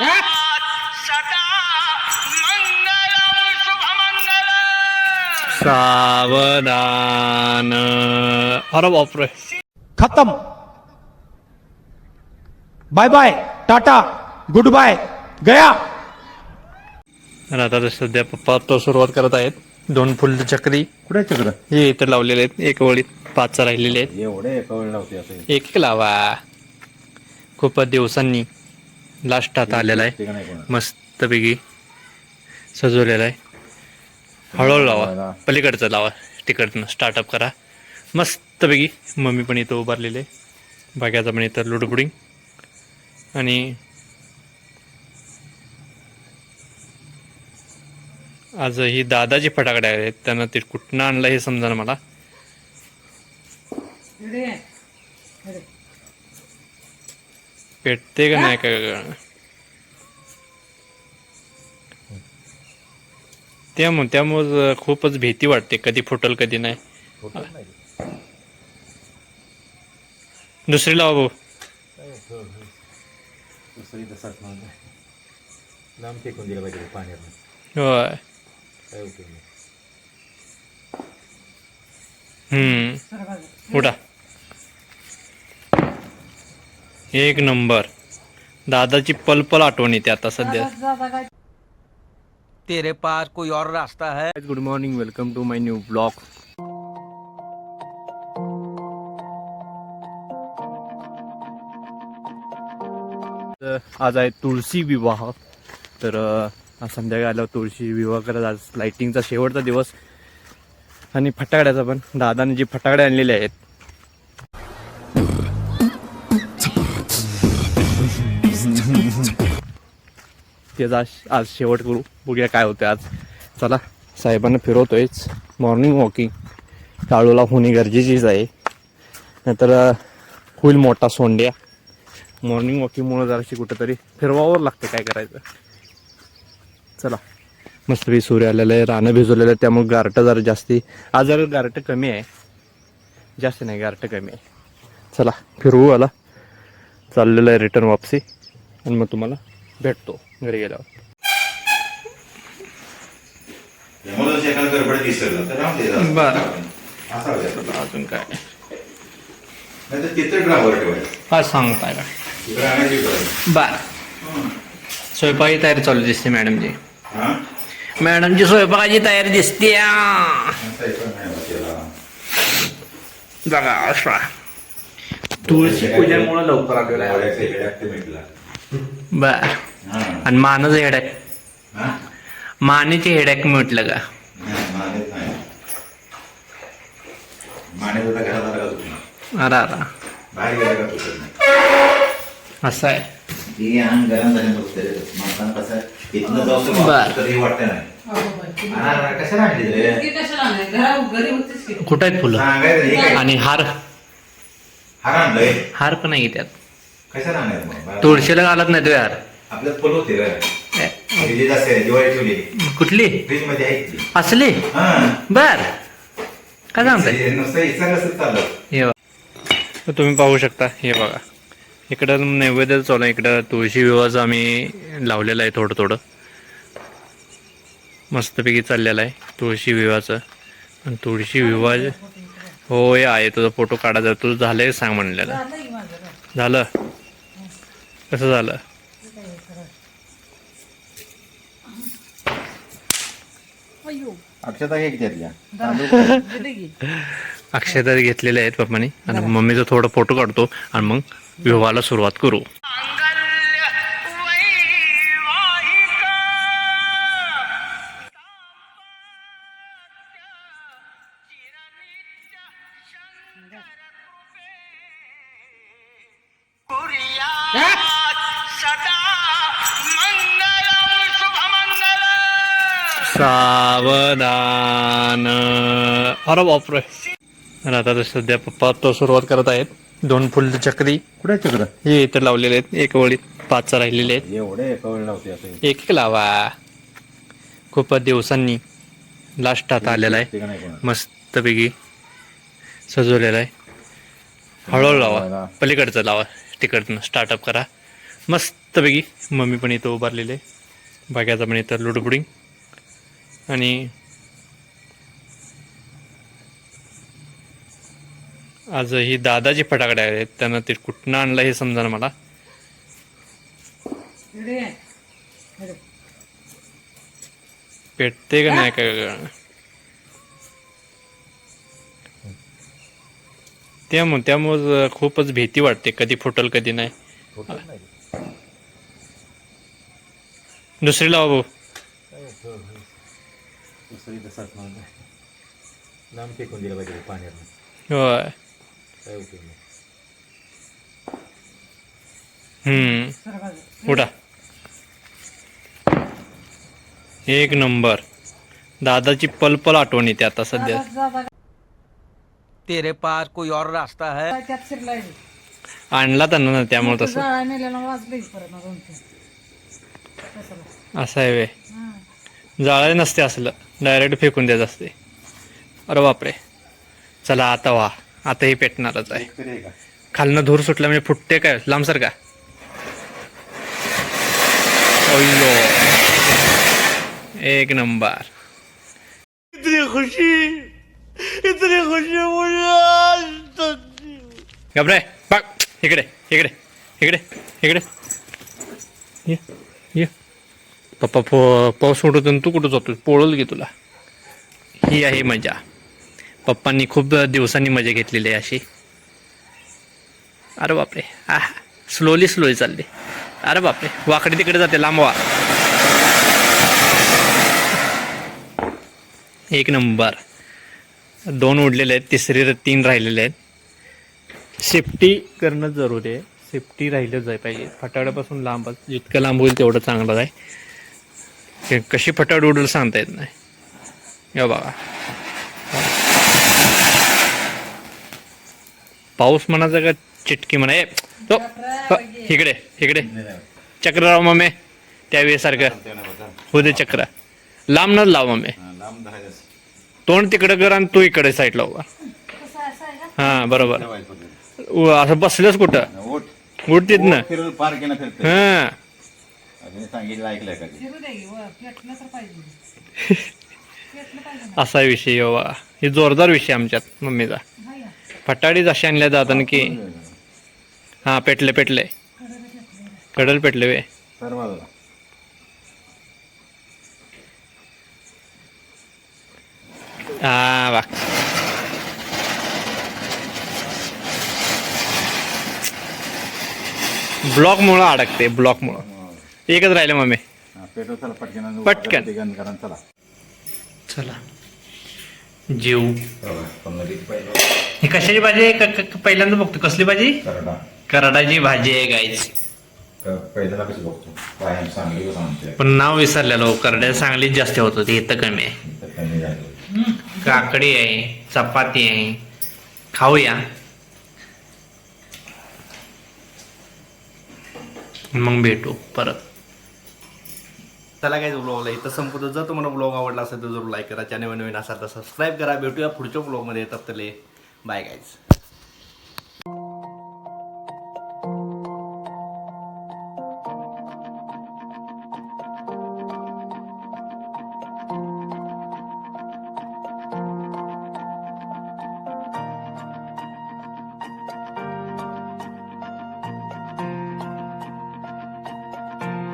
सावधान। अरे बापरे खत्म। Bye bye tata good bye गया। आणि आता तर सध्या पप्पा तो सुरुवात करत आहेत. दोन फुल चक्री. कुठे चक्र हे इथे लावलेले आहेत. एक वळीत पाच राहिलेले आहेत. एवढे एका वेळ लावते असं. एक एक लावा. खूपच दिवसांनी. लास्ट आता आलेला आहे. मस्तपैकी सजवलेला आहे. हळूहळू लावा. पलीकडचं लावा. तिकडनं स्टार्टअप करा. मस्तपैकी मम्मी पण इथं उभारलेले भाग्याचा पण इथं लुडबुडिंग आणि आज ही दादाची फटाकडे आहेत. त्यांना ते कुठनं आणलं हे समजा ना मला पेटते का नाही का त्यामुळे त्यामुळे खूपच भीती वाटते कधी फुटल कधी नाही दुसरी लावा भाऊ दुसरी तसाच नव्हता लांब फेकून दिलं पाहिजे पाण्यात होय काय उपयोग नाही हम्म उडा एक नंबर. दादाची पलपल आठवण येते आता सध्या. तेरे पास कोई और रास्ता है. Good morning welcome to my new blog आज आहे तुळशी विवाह. तर आज संध्याकाळी आल्यावर तुळशी विवाह करत आज लाइटिंगचा शेवटचा दिवस. आणि फटाकड्याचा पण. दादाने जी फटाकडे आणलेले आहेत तेच आज आज शेवट करू. बघूया काय होते आज. चला साहेबांना फिरवतोयच मॉर्निंग वॉकिंग टाळूला होणे गरजेचीच आहे. नाहीतर होईल मोठा सोंड्या. मॉर्निंग वॉकिंगमुळं जराशी कुठंतरी फिरवावं लागतं काय करायचं. चला. मस्त बी सूर्य आलेलं आहे रानं भिजवलेलं आहे त्यामुळे गारटं जरा जास्ती. आज जरा गारटं कमी आहे. जास्त नाही गारटं कमी आहे. चला फिरवू आला. चाललेलं आहे रिटर्न वापसी. आणि मग तुम्हाला भेटतो. घरी गेल्यावर. बरं. अजून काय काय सांगताय का. बर स्वयंपाकाची तयारी चालू दिसते मॅडमची हा? मॅडमची स्वयंपाकाची तयारी दिसते. बघा असा तुळशी पूजेमुळे लवकर आलेलं. बर हा. आणि मानच हेडॅक हा? मानेचे हेडॅक म्हटलं का? अरा अरा असं आहे. आहे, आणली रे? कुठं आहेत फुलं? हे? आणि हार? हार पण नाही त्यात? तुळशीला घालत नाही तो यार आपल्यात दिवाळी ठेवलेली कुठली? फ्रीजमध्ये आहे ती. असली? हा. बर. काय हे हे. तर तुम्ही पाहू शकता हे बघा. इकडं नैवेद्य चालू आहे इकडं तुळशी विवाहाचं आम्ही लावलेलं आहे थोडं थोडं मस्तपैकी चाललेलं आहे तुळशी विवाहाचं. आणि तुळशी विवाह होय आहे तुझा फोटो काढायचा तुझं झालंय सांग म्हणलेलं. झालं. कसं झालं? अक्षता घेतलेले आहेत पप्पानी. आणि मम्मीचा थोडा फोटो काढतो आणि मग विवाहाला सुरुवात करू. सावधान अरे बापरे. आणि आता तर सध्या पप्पा तो सुरुवात करत आहेत. दोन फुल चक्री. कुठे चक्र हे इथे लावलेले आहेत. एक वळीत पाच राहिलेले आहेत. एवढे एका वेळ लावते एक एक लावा. खूपच दिवसांनी लास्ट आता आलेला आहे. ते का नाही कोणाला? मस्तपैकी सजवलेला आहे. हळूहळू लावा. पलीकडचं लावा. तिकडनं स्टार्टअप करा. मस्त मस्तपैकी मम्मी पण इथं उभारलेले बाग्याचा पण इथं लुडबुडिंग आणि आज ही दादाची फटाकडे आहेत. त्यांना ते कुठनं आणलं हे समजा मला? पेटते का नाही काय कळणार. त्यामुळे त्यामुळे खूपच भीती वाटते. कधी फुटल कधी नाही. दुसरी लावा भाऊ. दुसरी तसाच मारलाय लांब फेकून दिलं पाहिजे पाण्यात होय. काय उपयोग नाही. हम्म. उठा. एक नंबर. दादाची पलपल आठवण येते आता सध्या. तेरे पास कोई और रास्ता है? त्यात आणला त्यांना ना त्यामुळे तसं. जाळा नेलेला वाजलं परत दोन तीन कशाला असं आहे वे. जाळे नसते असलं. डायरेक्ट फेकून द्यायचं असते. अरे बापरे. चला आता वा आता ही पेटणारच आहे. खालनं धूर सुटला म्हणजे फुटते काय? लांबसर का? अय्यो. एक नंबर. घाबरे. बघ इकडे इकडे इकडे इकडे. ये ये. पप्पा पो पाऊस उडत तू कुठं जातो पोळल की तुला. ही आहे मजा. पप्पांनी खूप दिवसांनी मजा घेतलेली आहे अशी. अरे बापरे. आ स्लोली स्लोली चालली. अरे बापरे. वाकडे तिकडे जाते लांबवा एक नंबर. दोन उडलेले आहेत तिसरे तीन राहिलेले आहेत. सेफ्टी करणं जरुरी आहे. सेफ्टी राहिलंच आहे पाहिजे. फटाड्यापासून लांबच जितकं लांब होईल तेवढं चांगलं आहे. कशी फटाड उडेल सांगता येत नाही. या बघा. पाऊस म्हणायचा का चिटकी म्हणा. ए तो इकडे इकडे. चक्रराव मम्मी. त्यावेळेसारखं हो दे चक्र. लांब न लाव मम्मी. तोंड तिकडे कर आणि तू इकडे साईडला उभा. हा बरोबर. असं बसलंच कुठं? उठ. तिथनं हा. सांगितलं ऐकलंय. असा विषय बाबा हे जोरदार विषय आमच्यात मम्मीचा? फटाडीच अशा आणल्या जातात की हा पेटले पेटले. कडल पेटले वे. बाजूला हा वा. ब्लॉकमुळं अडकते ब्लॉकमुळं. एकच राहिलं मम्मी. पेटव चला पटकन पटकन. तिघांना करा चला. चला. जीव पन्नास पाहिजे ही कशाची भाजी आहे? क- क- पहिल्यांदा बघतो. कसली भाजी? करडा. कराडाची भाजी आहे गाईच पहिल्यांदा कसं बघतो? कायम सांगली कसं आमच्या. पण नाव विसरलेलो. करड्या सांगलीत जास्त होत. होती इथं कमी आहे. तर कमी झालं. काकडी आहे चपाती आहे. खाऊया. मग भेटू परत. त्याला काय ब्लॉगला इथं संपतो. जर तुम्हाला ब्लॉग आवडला असेल तर जरूर लाईक करा. चॅनल नवीन असाल तर सबस्क्राईब करा. भेटूया पुढच्या ब्लॉगमध्ये येतात बाय गाईज